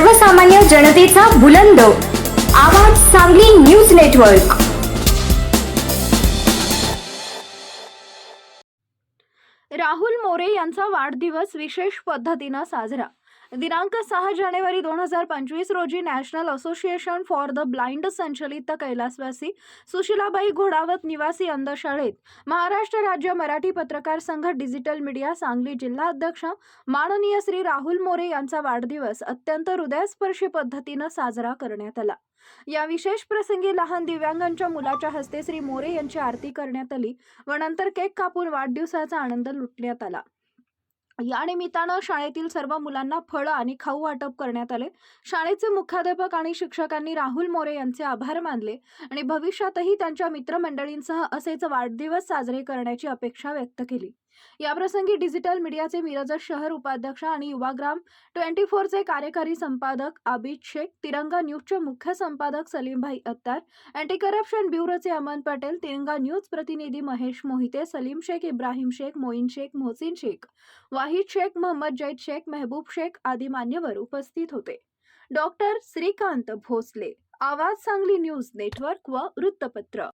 सर्वसामान्य जनतेचा बुलंद. आवाज सांगली न्यूज नेटवर्क. राहुल मोरे यांचा वाढदिवस विशेष पद्धतीनं साजरा. दिनांक सहा जानेवारी दोन हजार पंचवीस रोजी national association for the blind संचलित कैलासवासी सुशीलाबाई घोडावत निवासी अंधशाळेत महाराष्ट्र राज्य मराठी पत्रकार संघ डिजिटल मीडिया सांगली जिल्हा अध्यक्ष माननीय श्री राहुल मोरे यांचा वाढदिवस अत्यंत हृदयस्पर्शी पद्धतीनं साजरा करण्यात आला. या विशेष प्रसंगी लहान दिव्यांगांच्या मुलाच्या हस्ते श्री मोरे यांची आरती करण्यात आली व नंतर केक कापून वाढदिवसाचा आनंद लुटण्यात आला. या निमित्तानं शाळेतील सर्व मुलांना फळं आणि खाऊ वाटप करण्यात आले. शाळेचे मुख्याध्यापक आणि शिक्षकांनी राहुल मोरे यांचे आभार मानले आणि भविष्यातही त्यांच्या मित्रमंडळींसह असेच वाढदिवस साजरे करण्याची अपेक्षा व्यक्त केली. याप्रसंगी डिजिटल मीडियाचे मिरज शहर उपाध्यक्ष आणि युवाग्राम ट्वेंटी फोरचे कार्यकारी संपादक आबिद शेख तिरंगा न्यूजचे मुख्य संपादक सलीमभाई अत्तार अँटी करप्शन ब्युरोचे अमन पटेल तिरंगा न्यूज प्रतिनिधी महेश मोहिते सलीम शेख इब्राहिम शेख मोईन शेख मोहसिन शेख वाहिद शेख मोहम्मद जैद शेख मेहबूब शेख आदी मान्यवर उपस्थित होते. डॉक्टर श्रीकांत भोसले आवाज सांगली न्यूज नेटवर्क व वृत्तपत्र.